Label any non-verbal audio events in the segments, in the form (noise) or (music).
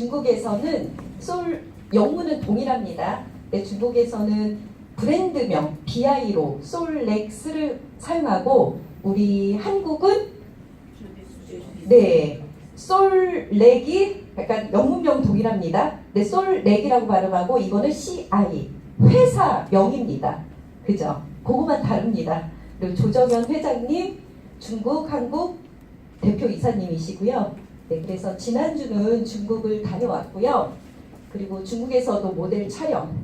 중국에서는 솔 영문은 동일합니다. 근데 중국에서는 브랜드명 BI로 솔렉스를 사용하고 우리 한국은 네 솔렉이 약간 영문명 동일합니다. 네 솔렉이라고 발음하고 이거는 CI 회사명입니다. 그죠? 그거만 다릅니다. 그리고 조정현 회장님 중국 한국 대표 이사님이시고요. 네, 그래서 지난주는 중국을 다녀왔고요. 그리고 중국에서도 모델 촬영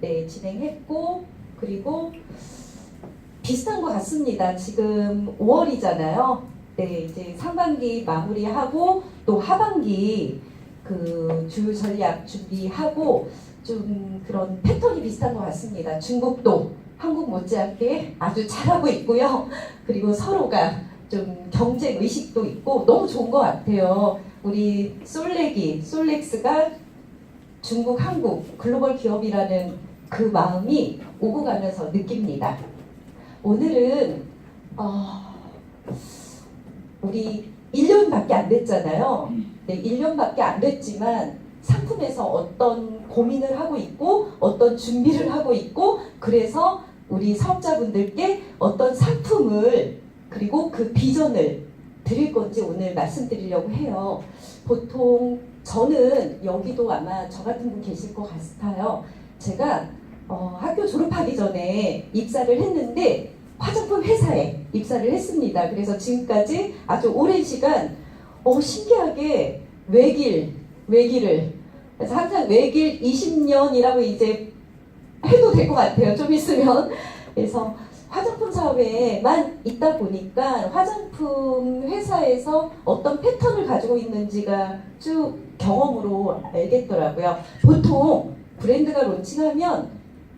네, 진행했고 그리고 비슷한 것 같습니다. 지금 5월이잖아요. 네, 이제 상반기 마무리하고 또 하반기 그 주요 전략 준비하고 좀 그런 패턴이 비슷한 것 같습니다. 중국도 한국 못지않게 아주 잘하고 있고요. 그리고 서로가 좀 경쟁 의식도 있고 너무 좋은 것 같아요. 우리 솔렉이 솔렉스가 중국, 한국 글로벌 기업이라는 그 마음이 오고 가면서 느낍니다. 오늘은 어, 우리 1년밖에 안 됐잖아요. 네, 1년밖에 안 됐지만 상품에서 어떤 고민을 하고 있고 어떤 준비를 하고 있고 그래서 우리 사업자분들께 어떤 상품을 그리고 그 비전을 드릴 건지 오늘 말씀드리려고 해요. 보통 저는 여기도 아마 저 같은 분 계실 것 같아요. 제가 어, 학교 졸업하기 전에 입사를 했는데 화장품 회사에 입사를 했습니다. 그래서 지금까지 아주 오랜 시간 어, 신기하게 외길, 외길을 그래서 항상 외길 20년이라고 이제 해도 될 것 같아요. 좀 있으면. 그래서 화장품 사업에만 있다 보니까 화장품 회사에서 어떤 패턴을 가지고 있는지가 쭉 경험으로 알겠더라고요. 보통 브랜드가 론칭하면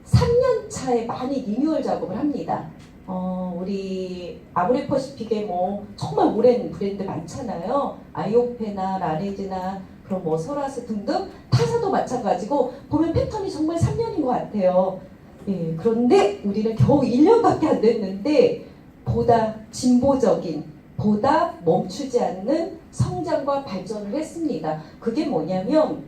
3년 차에 많이 리뉴얼 작업을 합니다. 어, 우리 아모레퍼시픽에 뭐 정말 오랜 브랜드 많잖아요. 아이오페나 라네즈나 그런 뭐 소라스 등등 타사도 마찬가지고 보면 패턴이 정말 3년인 것 같아요. 예, 그런데 우리는 겨우 1년밖에 안 됐는데 보다 진보적인, 보다 멈추지 않는 성장과 발전을 했습니다. 그게 뭐냐면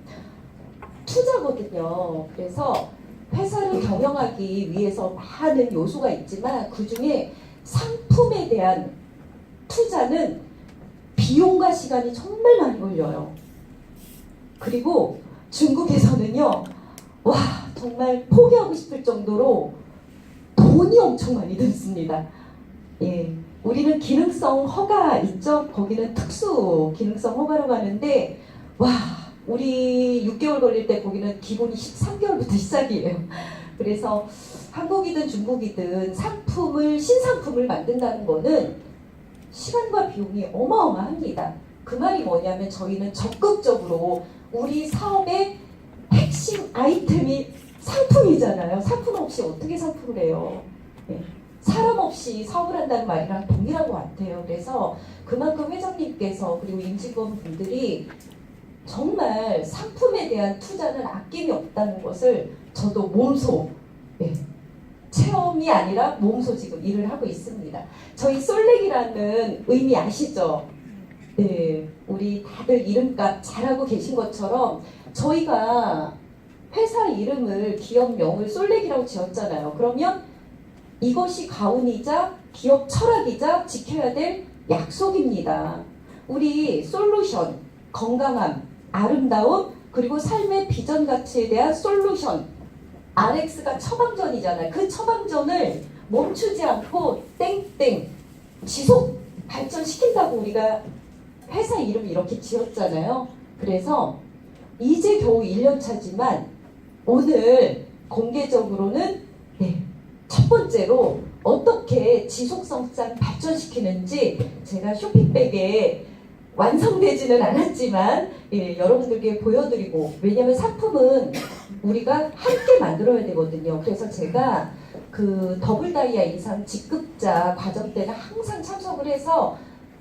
투자거든요. 그래서 회사를 경영하기 위해서 많은 요소가 있지만 그 중에 상품에 대한 투자는 비용과 시간이 정말 많이 걸려요. 그리고 중국에서는요, 와, 정말 포기하고 싶을 정도로 돈이 엄청 많이 듭니다. 예. 우리는 기능성 허가 있죠? 거기는 특수 기능성 허가라고 하는데, 와, 우리 6개월 걸릴 때 거기는 기본이 13개월부터 (laughs) 시작이에요. 그래서 한국이든 중국이든 상품을, 신상품을 만든다는 거는 시간과 비용이 어마어마합니다. 그 말이 뭐냐면 저희는 적극적으로 우리 사업의 핵심 아이템이 상품이잖아요. 상품 없이 어떻게 상품을 해요? 네. 사람 없이 사업을 한다는 말이랑 동일한 것 같아요. 그래서 그만큼 회장님께서 그리고 임직원 분들이 정말 상품에 대한 투자는 아낌이 없다는 것을 저도 몸소 네. 체험이 아니라 몸소 지금 일을 하고 있습니다. 저희 솔렉이라는 의미 아시죠? 네, 우리 다들 이름값 잘하고 계신 것처럼 저희가 회사 이름을 기업명을 솔렉이라고 지었잖아요. 그러면 이것이 가훈이자 기업 철학이자 지켜야 될 약속입니다. 우리 솔루션, 건강함, 아름다움, 그리고 삶의 비전 가치에 대한 솔루션. RX가 처방전이잖아요. 그 처방전을 멈추지 않고 땡땡 지속 발전시킨다고 우리가 회사 이름 이렇게 지었잖아요. 그래서 이제 겨우 1년 차지만 오늘 공개적으로는 네, 첫 번째로 어떻게 지속성장 발전시키는지 제가 쇼핑백에 완성되지는 않았지만 예, 여러분들께 보여드리고 왜냐하면 상품은 우리가 함께 만들어야 되거든요. 그래서 제가 그 더블 다이아 이상 직급자 과정 때는 항상 참석을 해서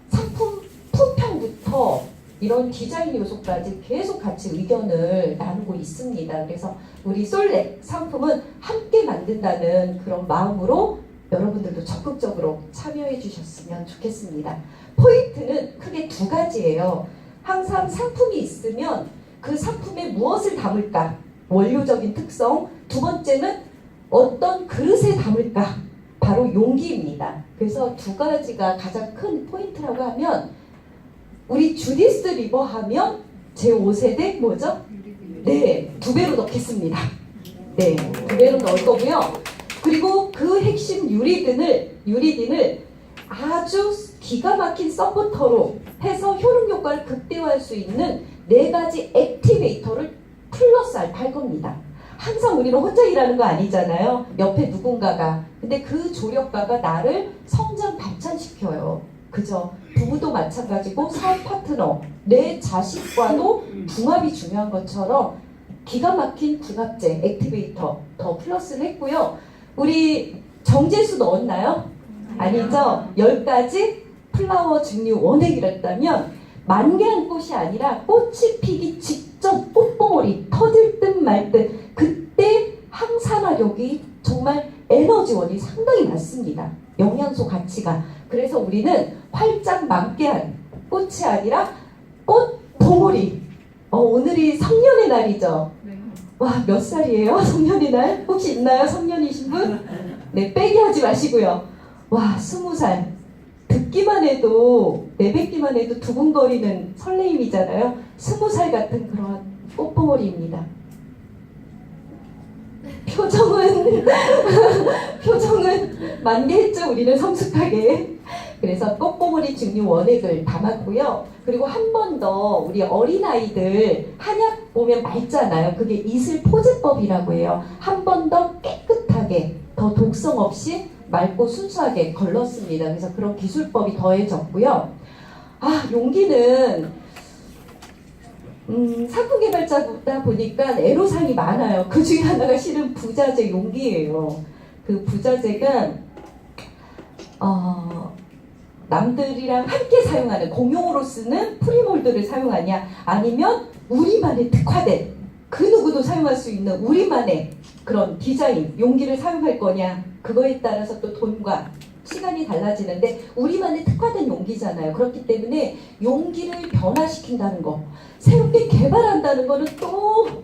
상품 품평부터 이런 디자인 요소까지 계속 같이 의견을 나누고 있습니다. 그래서 우리 솔렉 상품은 함께 만든다는 그런 마음으로 여러분들도 적극적으로 참여해 주셨으면 좋겠습니다. 포인트는 크게 두 가지예요. 항상 상품이 있으면 그 상품에 무엇을 담을까? 원료적인 특성. 두 번째는 어떤 그릇에 담을까? 바로 용기입니다. 그래서 두 가지가 가장 큰 포인트라고 하면 우리 주디스 리버 하면 제 5세대 뭐죠? 네, 두 배로 넣겠습니다. 네, 두 배로 넣을 거고요. 그리고 그 핵심 유리딘을 유리딘을 아주 기가 막힌 서포터로 해서 효능 효과를 극대화할 수 있는 네 가지 액티베이터를 플러스 알파 할 겁니다. 항상 우리는 혼자 일하는 거 아니잖아요. 옆에 누군가가. 근데 그 조력가가 나를 성장 발전시켜요. 그죠? 부부도 마찬가지고 사업 파트너, 내 자식과도 궁합이 중요한 것처럼 기가 막힌 궁합제, 액티베이터 더 플러스를 했고요. 우리 정제수 넣었나요? 아니죠? 10가지 플라워 증류 원액이랬다면 만개한 꽃이 아니라 꽃이 피기 직전 꽃봉오리 터질 듯 말 듯 그때 항산화력이 정말 에너지원이 상당히 많습니다. 영양소 가치가. 그래서 우리는 활짝 만개한 꽃이 아니라 꽃 봉오리. 어, 오늘이 성년의 날이죠. 와, 몇 살이에요? (laughs) 성년의 날? 혹시 있나요? 성년이신 분? 네, 빼기 하지 마시고요. 와, 스무 살. 듣기만 해도, 내뱉기만 해도 두근거리는 설레임이잖아요. 스무 살 같은 그런 꽃봉오리입니다. 표정은, (laughs) 표정은 만개했죠, 우리는 성숙하게. 그래서 꽃봉오리 증류 원액을 담았고요. 그리고 한 번 더 우리 어린아이들 한약 보면 맑잖아요. 그게 이슬 포제법이라고 해요. 한 번 더 깨끗하게 더 독성 없이 맑고 순수하게 걸렀습니다. 그래서 그런 기술법이 더해졌고요. 아 용기는 음, 상품 개발자다 보니까 애로사항이 많아요. 그 중에 하나가 실은 부자재 용기예요. 그 부자재가 어, 남들이랑 함께 사용하는 공용으로 쓰는 프리몰드를 사용하냐 아니면 우리만의 특화된 그 누구도 사용할 수 있는 우리만의 그런 디자인 용기를 사용할 거냐 그거에 따라서 또 돈과 시간이 달라지는데 우리만의 특화된 용기잖아요 그렇기 때문에 용기를 변화시킨다는 거 새롭게 개발한다는 거는 또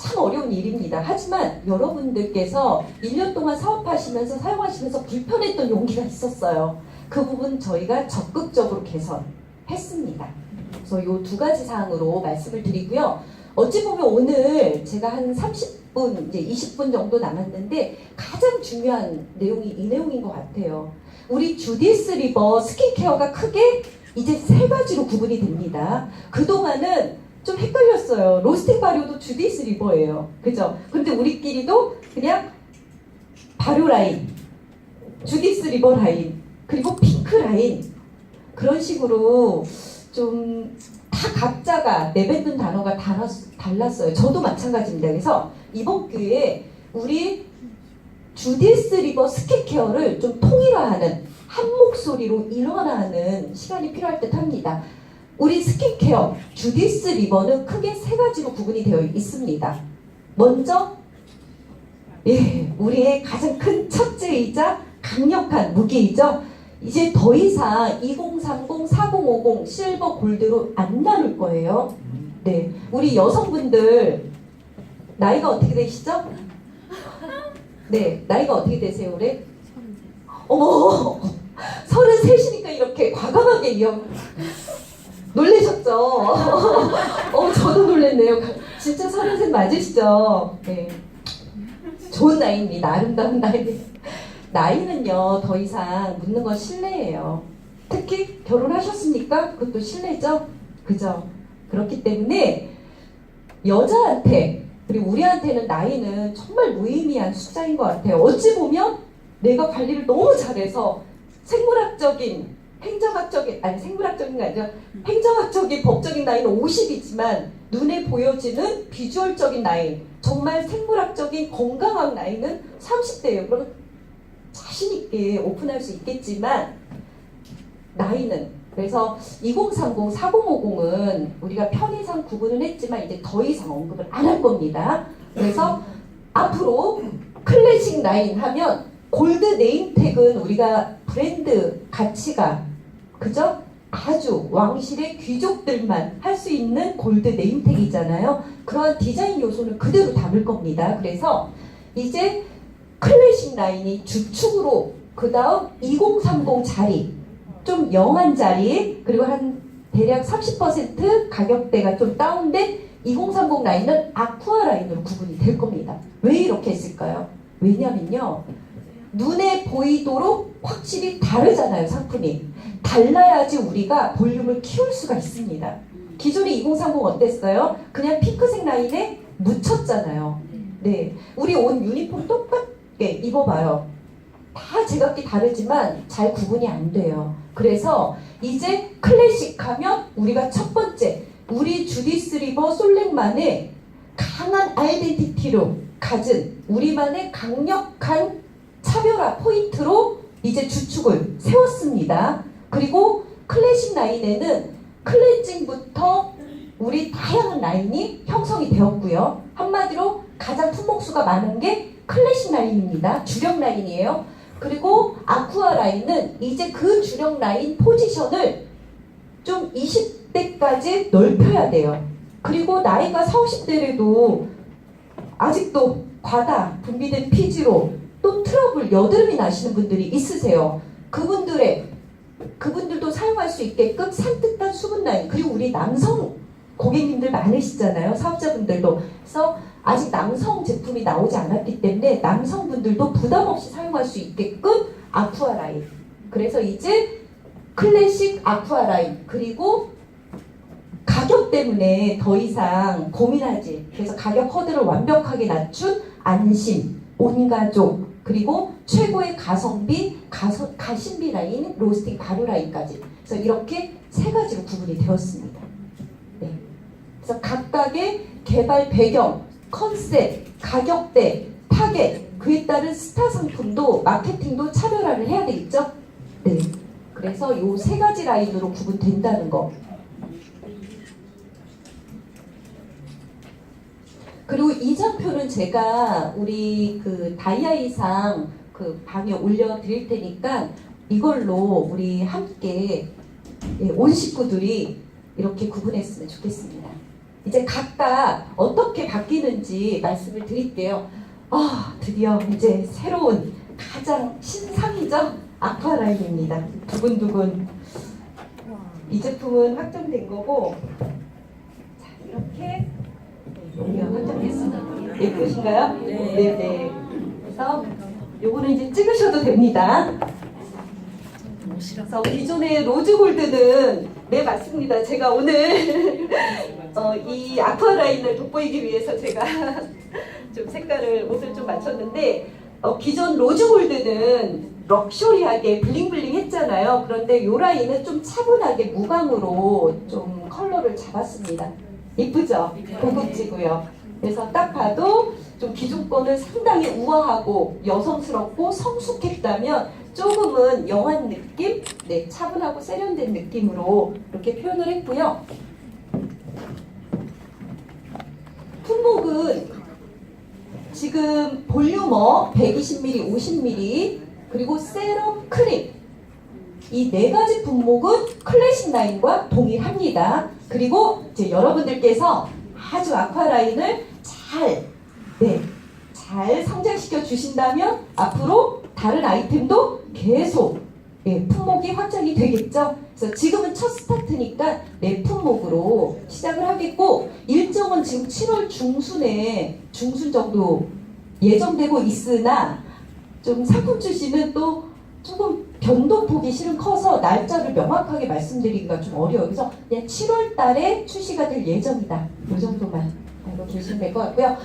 참 어려운 일입니다. 하지만 여러분들께서 1년 동안 사업하시면서 사용하시면서 불편했던 용기가 있었어요. 그 부분 저희가 적극적으로 개선했습니다. 그래서 이 두 가지 사항으로 말씀을 드리고요. 어찌 보면 오늘 제가 한 30 분, 이제 20분 정도 남았는데 가장 중요한 내용이 이 내용인 것 같아요. 우리 주디스 리버 스킨케어가 크게 이제 세 가지로 구분이 됩니다. 그동안은 좀 헷갈렸어요. 로스팅 발효도 주디스 리버예요. 그죠? 근데 우리끼리도 그냥 발효 라인, 주디스 리버 라인, 그리고 핑크 라인 그런 식으로 좀 다 각자가 내뱉는 단어가 달랐어요. 저도 마찬가지입니다. 그래서 이번 기회에 우리 주디스 리버 스킨케어를 좀 통일화하는 한 목소리로 일어나는 시간이 필요할 듯 합니다. 우리 스킨케어 주디스 리버는 크게 세 가지로 구분이 되어 있습니다. 먼저 예, 우리의 가장 큰 첫째이자 강력한 무기이죠. 이제 더 이상 2030, 4050 실버 골드로 안 나눌 거예요. 네, 우리 여성분들 나이가 어떻게 되시죠? 네, 나이가 어떻게 되세요, 올해? 어머, 서른 셋이니까 이렇게 과감하게 이어 놀라셨죠? 어, 저도 놀랐네요. 진짜 서른 셋 맞으시죠? 네. 좋은 나이입니다. 아름다운 나이. 나이는요, 더 이상 묻는 건 실례예요. 특히 결혼하셨습니까? 그것도 실례죠? 그죠? 그렇기 때문에 여자한테, 그리고 우리한테는 나이는 정말 무의미한 숫자인 것 같아요. 어찌 보면 내가 관리를 너무 잘해서 생물학적인, 행정학적인, 아니 생물학적인 게 아니라 행정학적인 법적인 나이는 50이지만 눈에 보여지는 비주얼적인 나이, 정말 생물학적인 건강한 나이는 30대예요. 그러면 자신 있게 오픈할 수 있겠지만 나이는 그래서 2030, 4050은 우리가 편의상 구분을 했지만 이제 더 이상 언급을 안 할 겁니다. 그래서 앞으로 클래식 라인 하면 골드 네임택은 우리가 브랜드 가치가 그죠? 아주 왕실의 귀족들만 할 수 있는 골드 네임택이잖아요. 그런 디자인 요소는 그대로 담을 겁니다. 그래서 이제 클래식 라인이 주축으로 그 다음 2030 자리 좀 영한 자리 그리고 한 대략 30% 가격대가 좀 다운된 2030 라인은 아쿠아 라인으로 구분이 될 겁니다. 왜 이렇게 했을까요? 왜냐면요. 눈에 보이도록 확실히 다르잖아요, 상품이. 달라야지 우리가 볼륨을 키울 수가 있습니다. 기존의 2030 어땠어요? 그냥 핑크색 라인에 묻혔잖아요. 네. 우리 옷 유니폼 똑같게 입어봐요. 다 제각기 다르지만 잘 구분이 안 돼요. 그래서 이제 클래식 하면 우리가 첫 번째 우리 주디스 리버 솔랭만의 강한 아이덴티티로 가진 우리만의 강력한 차별화 포인트로 이제 주축을 세웠습니다. 그리고 클래식 라인에는 클렌징부터 우리 다양한 라인이 형성이 되었고요. 한마디로 가장 품목수가 많은 게 클래식 라인입니다. 주력 라인이에요. 그리고 아쿠아 라인은 이제 그 주력 라인 포지션을 좀 20대까지 넓혀야 돼요. 그리고 나이가 40, 50대라도 아직도 과다 분비된 피지로 또 트러블 여드름이 나시는 분들이 있으세요. 그분들의 그분들도 사용할 수 있게끔 산뜻한 수분 라인 그리고 우리 남성 고객님들 많으시잖아요. 사업자분들도 그래서 아직 남성 제품이 나오지 않았기 때문에 남성분들도 부담 없이 사용할 수 있게끔 아쿠아 라인. 그래서 이제 클래식 아쿠아 라인 그리고 가격 때문에 더 이상 고민하지. 그래서 가격 허들을 완벽하게 낮춘 안심, 온가족, 그리고 최고의 가성비, 가서, 가심비 라인, 로스팅 가루 라인까지. 그래서 이렇게 세 가지로 구분이 되었습니다. 네. 그래서 각각의 개발 배경, 컨셉, 가격대, 타겟, 그에 따른 스타 상품도 마케팅도 차별화를 해야 되겠죠? 네. 그래서 요세 가지 라인으로 구분된다는 거. 그리고 이 장표는 제가 우리 그 다이아이상 그 방에 올려드릴 테니까 이걸로 우리 함께 예, 온 식구들이 이렇게 구분했으면 좋겠습니다. 이제 각각 어떻게 바뀌는지 말씀을 드릴게요. 아, 드디어 이제 새로운 가장 신상이죠? 아쿠아라인입니다. 두근두근. 이 제품은 확정된 거고, 자, 이렇게 여기가 확정됐습니다. 예쁘신가요? 네. 네네. 그래서 요거는 이제 찍으셔도 됩니다. 그래서 기존의 로즈 골드는 네 맞습니다. 제가 오늘 (laughs) 어, 이 아쿠아 라인을 돋보이기 위해서 제가 (laughs) 좀 색깔을 옷을 좀 맞췄는데 어, 기존 로즈 골드는 럭셔리하게 블링블링 했잖아요. 그런데 요 라인은 좀 차분하게 무광으로 좀 컬러를 잡았습니다. 이쁘죠? 고급지고요. 그래서 딱 봐도 좀 기존 거는 상당히 우아하고 여성스럽고 성숙했다면 조금은 영한 느낌, 네 차분하고 세련된 느낌으로 이렇게 표현을 했고요. 품목은 지금 볼유머 120ml, 50ml 그리고 세럼 크림 이 네 가지 분목은 클래식 라인과 동일합니다. 그리고 이제 여러분들께서 아주 아쿠아 라인을 잘, 네, 잘 성장시켜 주신다면 앞으로 다른 아이템도 계속 예, 품목이 확장이 되겠죠. 그래서 지금은 첫 스타트니까 내 품목으로 시작을 하겠고 일정은 지금 7월 중순에 중순 정도 예정되고 있으나 좀 상품 출시는 또 조금 변동폭이 실은 커서 날짜를 명확하게 말씀드리기가 좀 어려워요. 그래서 그냥 7월 달에 출시가 될 예정이다. 이 정도만 알고 계시면 될 것 같고요.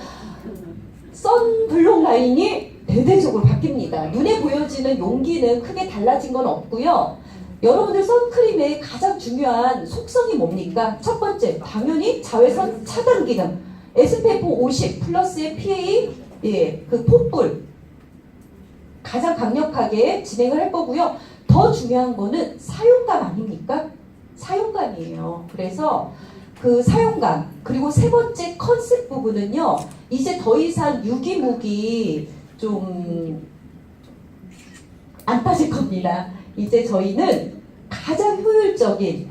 선블록 라인이 대대적으로 바뀝니다. 눈에 보여지는 용기는 크게 달라진 건 없고요. 여러분들 선크림의 가장 중요한 속성이 뭡니까? 첫 번째, 당연히 자외선 차단 기능. SPF 50 플러스의 PA, 예, 그 폭불. 가장 강력하게 진행을 할 거고요. 더 중요한 거는 사용감 아닙니까? 사용감이에요. 그래서 그 사용감 그리고 세 번째 컨셉 부분은요. 이제 더 이상 유기무기 좀 안 따질 겁니다. 이제 저희는 가장 효율적인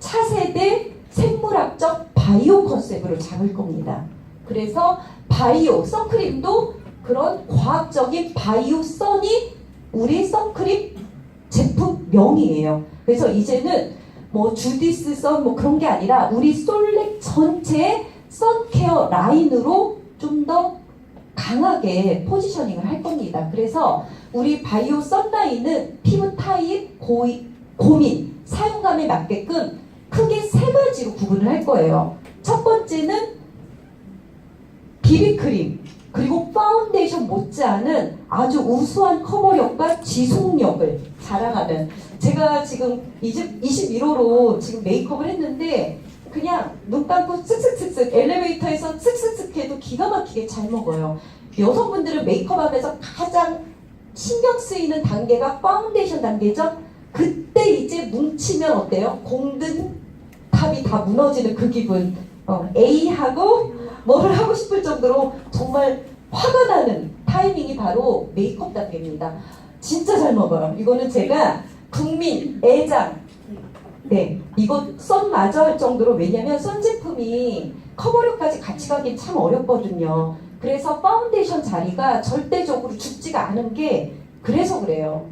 차세대 생물학적 바이오 컨셉으로 잡을 겁니다. 그래서 바이오 선크림도 그런 과학적인 바이오 선이 우리 선크림 제품명이에요. 그래서 이제는 뭐 주디스 선 뭐 그런 게 아니라 우리 솔렉 전체 선케어 라인으로 좀 더 강하게 포지셔닝을 할 겁니다. 그래서 우리 바이오 선라인은 피부 타입, 고이, 고민, 사용감에 맞게끔 크게 세 가지로 구분을 할 거예요. 첫 번째는 비비크림, 그리고 파운데이션 못지않은 아주 우수한 커버력과 지속력을 자랑하는 제가 지금 21호로 지금 메이크업을 했는데 그냥 눈 감고 쓱쓱쓱쓱 엘리베이터에서 쓱쓱쓱 해도 기가 막히게 잘 먹어요. 여성분들은 메이크업하면서 가장 신경 쓰이는 단계가 파운데이션 단계죠. 그때 이제 뭉치면 어때요? 공든 탑이 다 무너지는 그 기분. 어, A하고 뭐를 하고 싶을 정도로 정말 화가 나는 타이밍이 바로 메이크업 단계입니다. 진짜 잘 먹어요. 이거는 제가 국민 애장 네, 이거 선 마저 할 정도로 왜냐면 선 제품이 커버력까지 같이 가긴 참 어렵거든요. 그래서 파운데이션 자리가 절대적으로 죽지가 않은 게 그래서 그래요.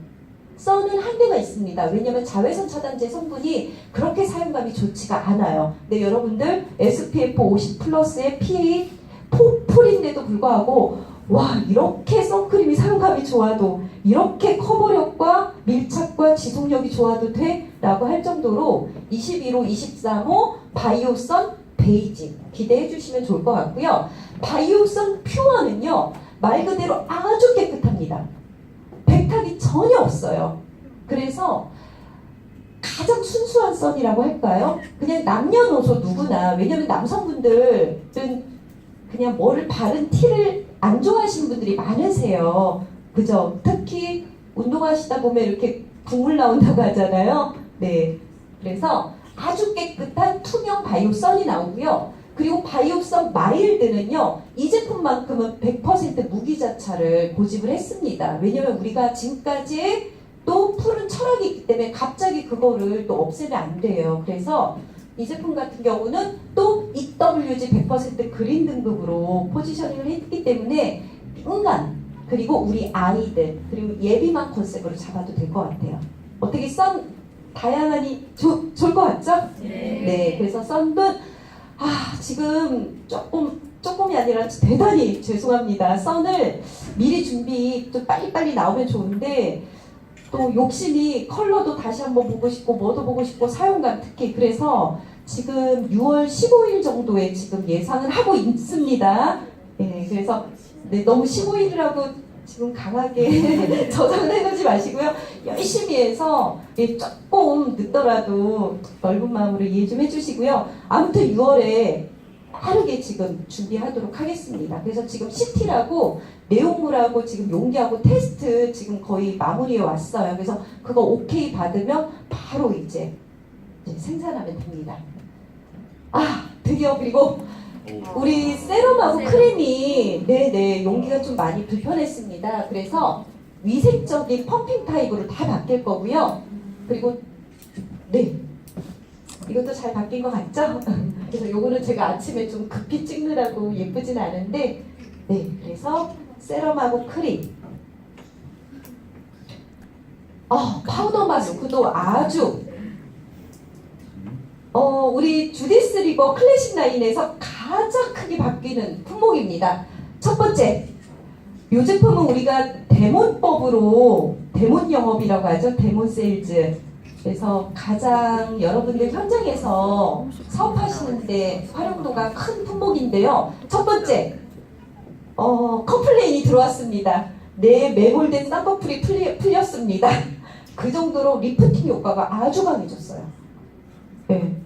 선은 한계가 있습니다. 왜냐면 자외선 차단제 성분이 그렇게 사용감이 좋지가 않아요. 근데 여러분들 SPF 50 플러스의 PA 포풀인데도 불구하고 와 이렇게 선크림이 사용감이 좋아도 이렇게 커버력과 밀착과 지속력이 좋아도 돼? 라고 할 정도로 21호, 23호 바이오선 베이직 기대해 주시면 좋을 것 같고요. 바이오선 퓨어는요 말 그대로 아주 깨끗합니다. 백탁이 전혀 없어요. 그래서 가장 순수한 선이라고 할까요? 그냥 남녀노소 누구나 왜냐면 남성분들은 그냥 뭐를 바른 티를 안 좋아하시는 분들이 많으세요. 그죠? 특히 운동하시다 보면 이렇게 국물 나온다고 하잖아요. 네. 그래서 아주 깨끗한 투명 바이오선이 나오고요. 그리고 바이오선 마일드는요, 이 제품만큼은 100% 무기자차를 고집을 했습니다. 왜냐면 우리가 지금까지 또 푸른 철학이 있기 때문에 갑자기 그거를 또 없애면 안 돼요. 그래서 이 제품 같은 경우는 또 EWG 100% 그린 등급으로 포지셔닝을 했기 때문에 인간 그리고 우리 아이들 그리고 예비만 컨셉으로 잡아도 될 것 같아요. 어떻게 썬 다양하니 좋, 좋을 것 같죠? 네. 그래서 썬은 아 지금 조금 조금이 아니라 대단히 죄송합니다. 썬을 미리 준비 좀 빨리빨리 나오면 좋은데 또 욕심이 컬러도 다시 한번 보고 싶고 뭐도 보고 싶고 사용감 특히 그래서 지금 6월 15일 정도에 지금 예상을 하고 있습니다. 네, 그래서 네, 너무 15일이라고 지금 강하게 (laughs) 저장을 해놓지 마시고요. 열심히 해서 예, 조금 늦더라도 넓은 마음으로 이해 좀 해주시고요. 아무튼 6월에 빠르게 지금 준비하도록 하겠습니다. 그래서 지금 CT라고 내용물하고 지금 용기하고 테스트 지금 거의 마무리에 왔어요. 그래서 그거 오케이 받으면 바로 이제, 이제 생산하면 됩니다. 아 드디어 그리고 우리 세럼하고 세럼. 크림이 네네 용기가 좀 많이 불편했습니다. 그래서 위생적인 펌핑 타입으로 다 바뀔 거고요. 그리고 네 이것도 잘 바뀐 것 같죠? (laughs) 그래서 요거는 제가 아침에 좀 급히 찍느라고 예쁘진 않은데 네 그래서 세럼하고 크림 어 파우더 마스크도 아주 어, 우리 주디스 리버 클래식 라인에서 가장 크게 바뀌는 품목입니다. 첫 번째, 이 제품은 우리가 데몬법으로 데몬 영업이라고 하죠. 데몬 세일즈. 그래서 가장 여러분들 현장에서 사업하시는데 활용도가 큰 품목인데요. 첫 번째, 어, 컴플레인이 들어왔습니다. 내 매몰된 쌍꺼풀이 풀리, 풀렸습니다. 그 정도로 리프팅 효과가 아주 강해졌어요. 네.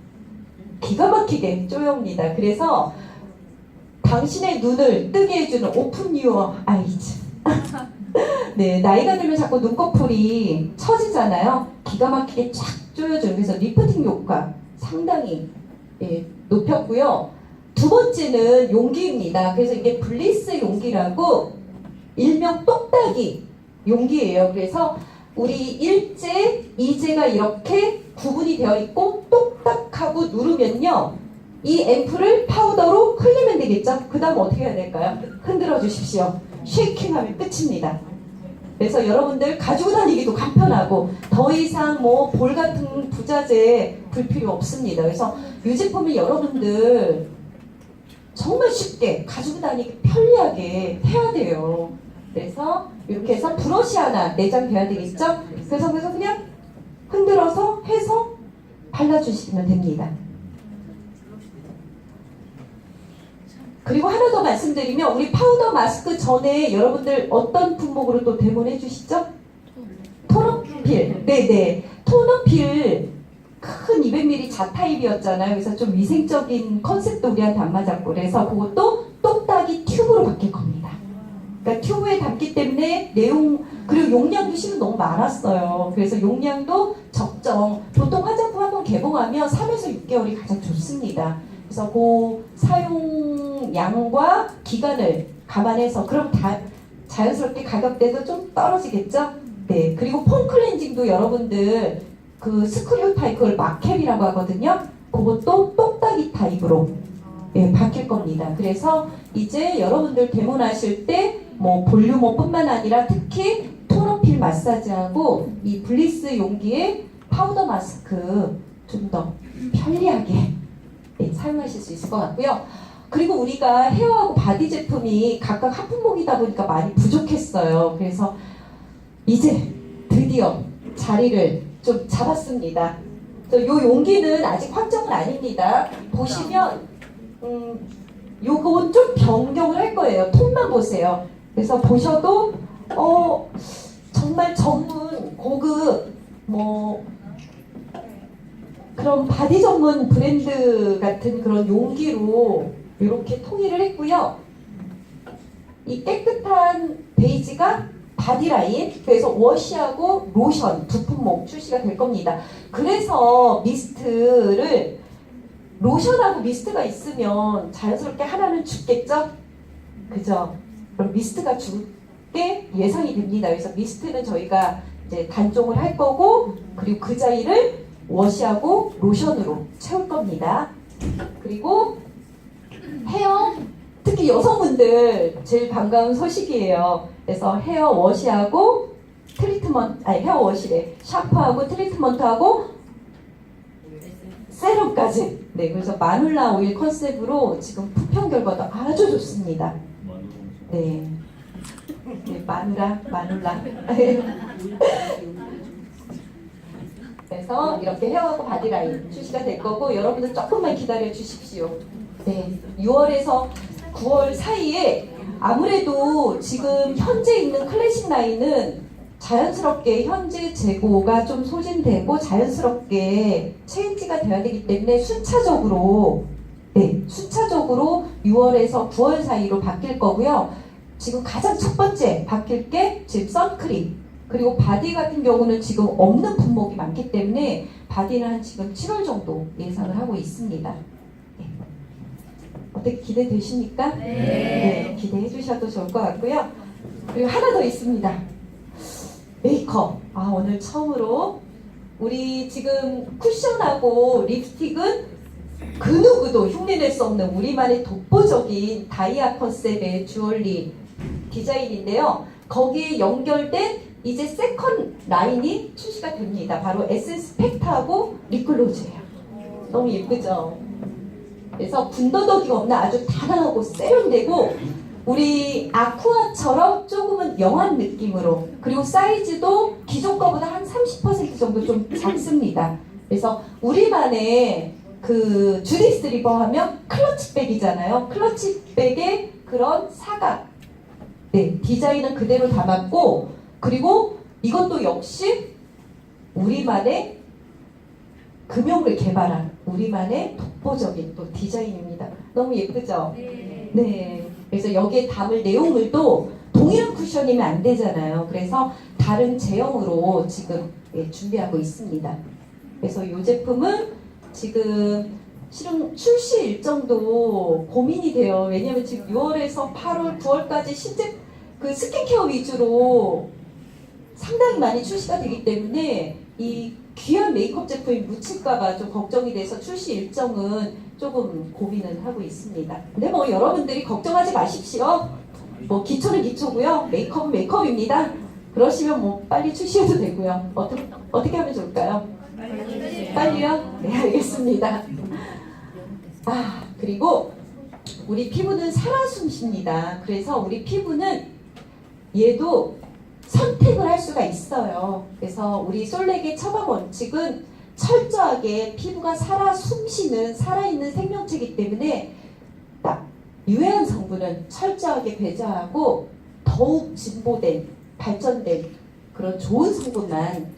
기가 막히게 쪼여옵니다. 그래서 당신의 눈을 뜨게 해주는 오픈 유어 아이즈. (laughs) (laughs) 네, 나이가 들면 자꾸 눈꺼풀이 처지잖아요. 기가 막히게 쫙 쪼여줘요. 그래서 리프팅 효과 상당히 예, 높였고요. 두 번째는 용기입니다. 그래서 이게 블리스 용기라고 일명 똑딱이 용기예요. 그래서 우리 일제 이제가 이렇게 구분이 되어 있고 똑딱하고 누르면요. 이 앰플을 파우더로 흘리면 되겠죠? 그 다음 어떻게 해야 될까요? 흔들어 주십시오. 쉐이킹하면 끝입니다. 그래서 여러분들 가지고 다니기도 간편하고 더 이상 뭐 볼 같은 부자재 불 필요 없습니다. 그래서 이 제품을 여러분들 정말 쉽게 가지고 다니기 편리하게 해야 돼요. 그래서 이렇게 해서 브러쉬 하나 내장돼야 되겠죠? 그래서 그래서 그냥 흔들어서 해서 발라주시면 됩니다. 그리고 하나 더 말씀드리면 우리 파우더 마스크 전에 여러분들 어떤 품목으로 또 데모해 주시죠? 토너필. 네네. 토너필 큰 200ml 자타입이었잖아요. 그래서 좀 위생적인 컨셉도 우리한테 안 맞았고 그래서 그것도 똑딱이 튜브로 바뀔 겁니다. 그러니까 튜브에 담기 때문에 내용 그리고 용량도 실은 너무 많았어요. 그래서 용량도 적정. 보통 화장품 한번 개봉하면 3에서 6개월이 가장 좋습니다. 그래서 그 사용 량과 기간을 감안해서 그럼 다 자연스럽게 가격대도 좀 떨어지겠죠? 네. 그리고 폼 클렌징도 여러분들 그 스크류 타입 그걸 마캡이라고 하거든요. 그것도 똑딱이 타입으로 예, 바뀔 겁니다. 그래서 이제 여러분들 데모하실 때 뭐 볼륨어뿐만 아니라 특히 토너필 마사지하고 이 블리스 용기의 파우더 마스크 좀 더 편리하게 예, 사용하실 수 있을 것 같고요. 그리고 우리가 헤어하고 바디 제품이 각각 한 품목이다 보니까 많이 부족했어요. 그래서 이제 드디어 자리를 좀 잡았습니다. 이 용기는 아직 확정은 아닙니다. 보시면 음, 요건 좀 변경을 할 거예요. 톤만 보세요. 그래서 보셔도 어 정말 전문 고급 뭐 그런 바디 전문 브랜드 같은 그런 용기로 이렇게 통일을 했고요. 이 깨끗한 베이지가 바디라인, 그래서 워시하고 로션 두 품목 출시가 될 겁니다. 그래서 미스트를 로션하고 미스트가 있으면 자연스럽게 하나는 죽겠죠? 그죠? 그럼 미스트가 죽게 예상이 됩니다. 그래서 미스트는 저희가 이제 단종을 할 거고, 그리고 그 자리를 워시하고 로션으로 채울 겁니다. 그리고 헤어, 특히 여성분들 제일 반가운 소식이에요. 그래서 헤어 워시하고 트리트먼트, 아니 헤어 워시래. 샤프하고 트리트먼트하고 세럼까지. 네, 그래서 마눌라 오일 컨셉으로 지금 품평 결과도 아주 좋습니다. 네. 네, 마누라, 마눌라. (laughs) 그래서 이렇게 헤어하고 바디라인 출시가 될 거고 여러분들 조금만 기다려 주십시오. 네, 6월에서 9월 사이에 아무래도 지금 현재 있는 클래식 라인은 자연스럽게 현재 재고가 좀 소진되고 자연스럽게 체인지가 돼야 되기 때문에 순차적으로 네, 순차적으로 6월에서 9월 사이로 바뀔 거고요. 지금 가장 첫 번째 바뀔 게 지금 선크림 그리고 바디 같은 경우는 지금 없는 품목이 많기 때문에 바디는 한 지금 7월 정도 예상을 하고 있습니다. 네. 어떻게 기대되십니까? 네, 기대해 주셔도 좋을 것 같고요. 그리고 하나 더 있습니다. 메이크업. 아, 오늘 처음으로 우리 지금 쿠션하고 립스틱은 그 누구도 흉내낼 수 없는 우리만의 독보적인 다이아 컨셉의 주얼리 디자인인데요. 거기에 연결된 이제 세컨 라인이 출시가 됩니다. 바로 에센스 팩트하고 립글로즈예요. 너무 예쁘죠? 그래서 군더더기가 없는 아주 단아하고 세련되고 우리 아쿠아처럼 조금은 영한 느낌으로 그리고 사이즈도 기존 거보다 한 30% 정도 좀 작습니다. 그래서 우리만의 그 주디스 리버 하면 클러치백이잖아요. 클러치백의 그런 사각 네, 디자인은 그대로 담았고 그리고 이것도 역시 우리만의 금융을 개발한 우리만의 독보적인 또 디자인입니다. 너무 예쁘죠? 네. 그래서 여기에 담을 내용을 또 동일한 쿠션이면 안 되잖아요. 그래서 다른 제형으로 지금 예, 준비하고 있습니다. 그래서 이 제품은 지금 실은 출시 일정도 고민이 돼요. 왜냐하면 지금 6월에서 8월, 9월까지 실제 그 스킨케어 위주로 상당히 많이 출시가 되기 때문에 이 귀한 메이크업 제품이 묻힐까봐 좀 걱정이 돼서 출시 일정은 조금 고민을 하고 있습니다. 근데 뭐 여러분들이 걱정하지 마십시오. 뭐 기초는 기초고요. 메이크업은 메이크업입니다. 그러시면 뭐 빨리 출시해도 되고요. 어떻게 어떻게 하면 좋을까요? 빨리요? 네 알겠습니다. 아 그리고 우리 피부는 살아 숨쉽니다. 그래서 우리 피부는 얘도 선택을 할 수가 있어요. 그래서 우리 솔렉의 처방 원칙은 철저하게 피부가 살아 숨쉬는 살아있는 생명체이기 때문에 딱 유해한 성분은 철저하게 배제하고 더욱 진보된 발전된 그런 좋은 성분만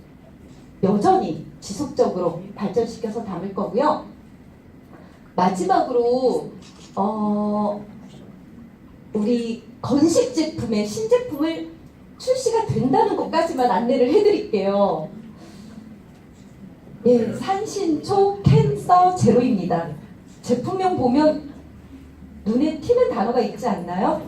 여전히 지속적으로 발전시켜서 담을 거고요. 마지막으로 어, 우리 건식 제품의 신제품을 출시가 된다는 것까지만 안내를 해드릴게요. 예, 산신초 캔서 제로입니다. 제품명 보면 눈에 튀는 단어가 있지 않나요?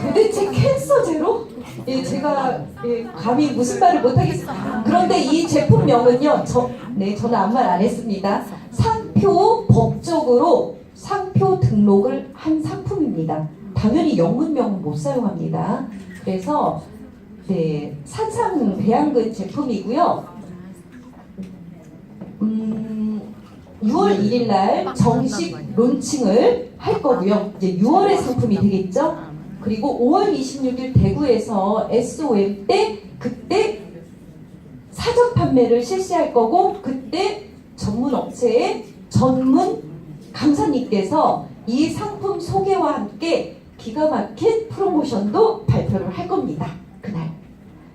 도대체 캔서 제로? 예, 제가 예, 감히 무슨 말을 못하겠습니다. 그런데 이 제품명은요, 저, 네, 저는 아무 말 안 했습니다. 상표 법적으로 상표 등록을 한 상품입니다. 당연히 영문명은 못 사용합니다. 그래서 네, 산상 배양근 제품이고요. 음, 6월 1일 날 정식 론칭을 할 거고요. 이제 6월의 상품이 되겠죠? 그리고 5월 26일 대구에서 SOM 때 그때 사전 판매를 실시할 거고 그때 전문 업체의 전문 강사님께서 이 상품 소개와 함께 기가 막힌 프로모션도 발표를 할 겁니다. 그날.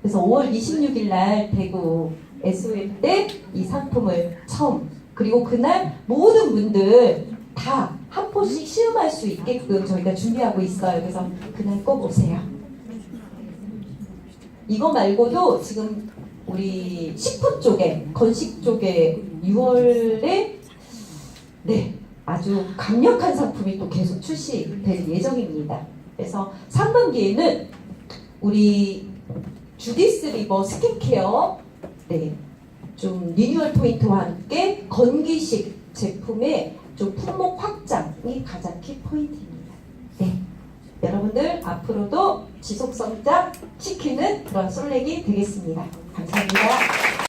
그래서 5월 26일 날 대구 SOM 때 이 상품을 처음 그리고 그날 모든 분들 다 한 포씩 시음할 수 있게끔 저희가 준비하고 있어요. 그래서 그날 꼭 오세요. 이거 말고도 지금 우리 식품 쪽에 건식 쪽에 6월에 네 아주 강력한 상품이 또 계속 출시될 예정입니다. 그래서 상반기에는 우리 주디스 리버 스킨케어 네, 좀 리뉴얼 포인트와 함께 건기식 제품의 좀 품목 확장이 가장 키 포인트입니다. 네, 여러분들 앞으로도 지속 성장 시키는 그런 솔렉이 되겠습니다. 감사합니다.